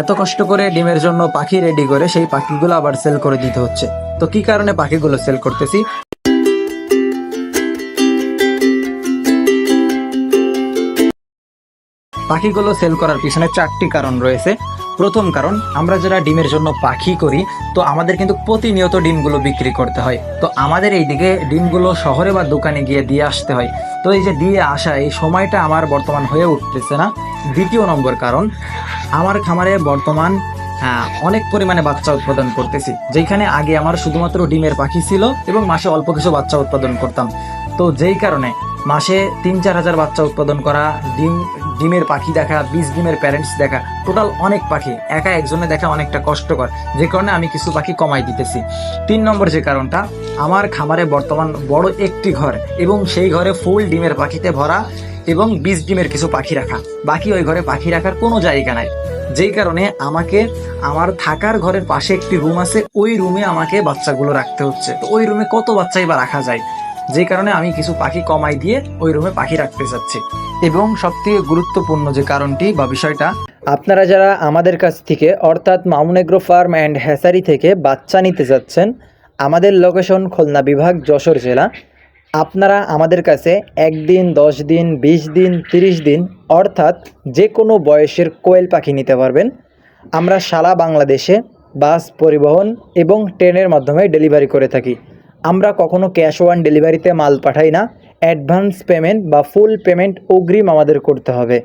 এত কষ্ট করে ডিমের জন্য পাখি রেডি করে সেই পাখিগুলো আবার সেল করে দিতে হচ্ছে। তো কি কারণে পাখিগুলো সেল করতেছি? পাখিগুলো সেল করার পিছনে চারটি কারণ রয়েছে। প্রথম কারণ, আমরা যারা ডিমের জন্য পাখি করি, তো আমাদের কিন্তু প্রতিনিয়ত ডিমগুলো বিক্রি করতে হয়। তো আমাদের এইদিকে ডিমগুলো শহরে বা দোকানে গিয়ে দিয়ে আসতে হয়। তো এই যে দিয়ে আসা, এই সময়টা আমার বর্তমান হয়ে উঠতেছে না। দ্বিতীয় নম্বর কারণ আমার খামারে বর্তমান অনেক পরিমাণে বাচ্চা উৎপাদন করতেছি। যেখানে আগে আমার শুধুমাত্র ডিমের পাখি ছিল এবং মাসে অল্প কিছু বাচ্চা উৎপাদন করতাম। তো যেই কারণে মাসে তিন চার হাজার বাচ্চা উৎপাদন করা, ডিম, ডিমের পাখি দেখা বিশ ডিমের প্যারেন্টস দেখা টোটাল অনেক পাখি, একা একজনে দেখা অনেকটা কষ্টকর। যে কারণে আমি কিছু পাখি কমাই দিতেছি। তিন নম্বর যে কারণটা, আমার খামারে বর্তমান বড় একটি ঘর এবং সেই ঘরে ফুল ডিমের পাখিতে ভরা এবং বিশ ডিমের কিছু পাখি রাখা। বাকি ওই ঘরে পাখি রাখার কোনো জায়গা নাই। যেই কারণে আমাকে, আমার থাকার ঘরের পাশে একটি রুম আছে, ওই রুমে আমাকে বাচ্চাগুলো রাখতে হচ্ছে। তো ওই রুমে কত বাচ্চাই বা রাখা যায়? যে কারণে আমি কিছু পাখি কমাই দিয়ে ওই রুমে পাখি রাখতে চাচ্ছি এবং সবথেকে গুরুত্বপূর্ণ যে কারণটি বা বিষয়টা, আপনারা যারা আমাদের কাছ থেকে, অর্থাৎ Mamun agro farm and hatchery থেকে বাচ্চা নিতে যাচ্ছেন, আমাদের লোকেশন খুলনা বিভাগ যশোর জেলা। আপনারা আমাদের কাছে একদিন, দশ দিন, বিশ দিন, তিরিশ দিন, অর্থাৎ যে কোনো বয়সের কোয়েল পাখি নিতে পারবেন। আমরা সারা বাংলাদেশে বাস পরিবহন এবং ট্রেনের মাধ্যমে ডেলিভারি করে থাকি। আমরা কখনো ক্যাশ ওয়ান ডেলিভারিতে মাল পাঠাই না। অ্যাডভান্স পেমেন্ট বা ফুল পেমেন্ট অগ্রিম আমাদের করতে হবে।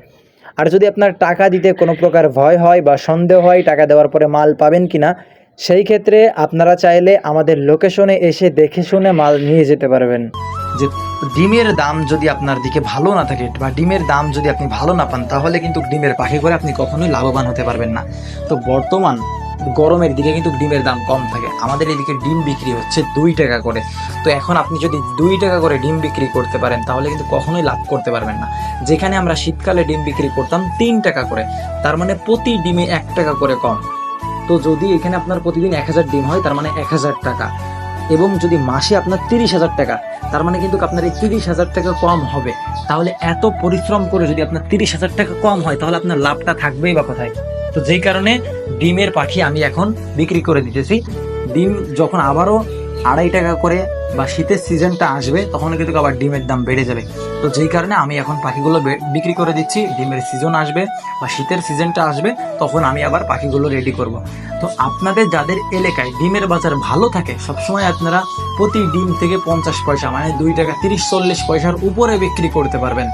আর যদি আপনার টাকা দিতে কোনো প্রকার ভয় হয় বা সন্দেহ হয় টাকা দেওয়ার পরে মাল পাবেন কি না, সেই ক্ষেত্রে আপনারা চাইলে আমাদের লোকেশনে এসে দেখে শুনে মাল নিয়ে যেতে পারবেন। যে ডিমের দাম যদি আপনার দিকে ভালো না থাকে বা ডিমের দাম যদি আপনি ভালো না পান, তাহলে কিন্তু ডিমের পাখি করে আপনি কখনোই লাভবান হতে পারবেন না। তো বর্তমান গরমের দিকে কিন্তু ডিমের দাম কম থাকে। আমাদের এদিকে ডিম বিক্রি হচ্ছে দুই টাকা করে। তো এখন আপনি যদি দুই টাকা করে ডিম বিক্রি করতে পারেন, তাহলে কিন্তু কখনোই লাভ করতে পারবেন না। যেখানে আমরা শীতকালে ডিম বিক্রি করতাম তিন টাকা করে, তার মানে প্রতি ডিমে এক টাকা করে কম। তো যদি এখানে আপনার প্রতিদিন এক হাজার ডিম হয়, তার মানে এক হাজার টাকা। এবং যদি মাসে আপনার তিরিশ হাজার টাকা, তার মানে কিন্তু আপনার এই তিরিশ হাজার টাকা কম হবে। তাহলে এত পরিশ্রম করে যদি আপনার তিরিশ হাজার টাকা কম হয়, তাহলে আপনার লাভটা থাকবেই বা কোথায়? তো যেই কারণে ডিমের পাখি আমি এখন বিক্রি করে দিতেছি। ডিম যখন আবারও আড়াই টাকা করে বা শীতের সিজনটা আসবে তখন কিন্তু আবার ডিমের দাম বেড়ে যাবে। তো যেই কারণে আমি এখন পাখিগুলো বিক্রি করে দিচ্ছি, ডিমের সিজন আসবে বা শীতের সিজনটা আসবে, তখন আমি আবার পাখিগুলো রেডি করব। তো আপনাদের যাদের এলাকায় ডিমের বাজার ভালো থাকে, সবসময় আপনারা প্রতি ডিম থেকে পঞ্চাশ পয়সা মানে দুই টাকা তিরিশ, চল্লিশ পয়সার উপরে বিক্রি করতে পারবেন।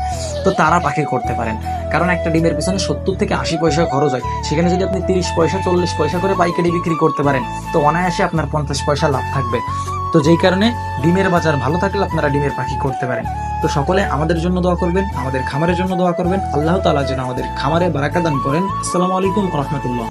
তো তারা পাখি করতে পারেন। কারণ একটা ডিমের পিছনে সত্তর থেকে আশি পয়সা খরচ হয়। সেখানে যদি আপনি তিরিশ পয়সা, চল্লিশ পয়সা করে পাইকারি বিক্রি করতে পারেন, তো অনায়াসে আপনার পঞ্চাশ পয়সা লাভ থাকবে। তো যেই কারণে ডিমের বাজার ভালো থাকলে আপনারা ডিমের পাখি করতে পারেন। তো সকলে আমাদের জন্য দোয়া করবেন, আমাদের খামারের জন্য দোয়া করবেন। আল্লাহ তালা যেন আমাদের খামারে বারাকা দান করেন। আসসালামু আলাইকুম রহমতুল্লাহ।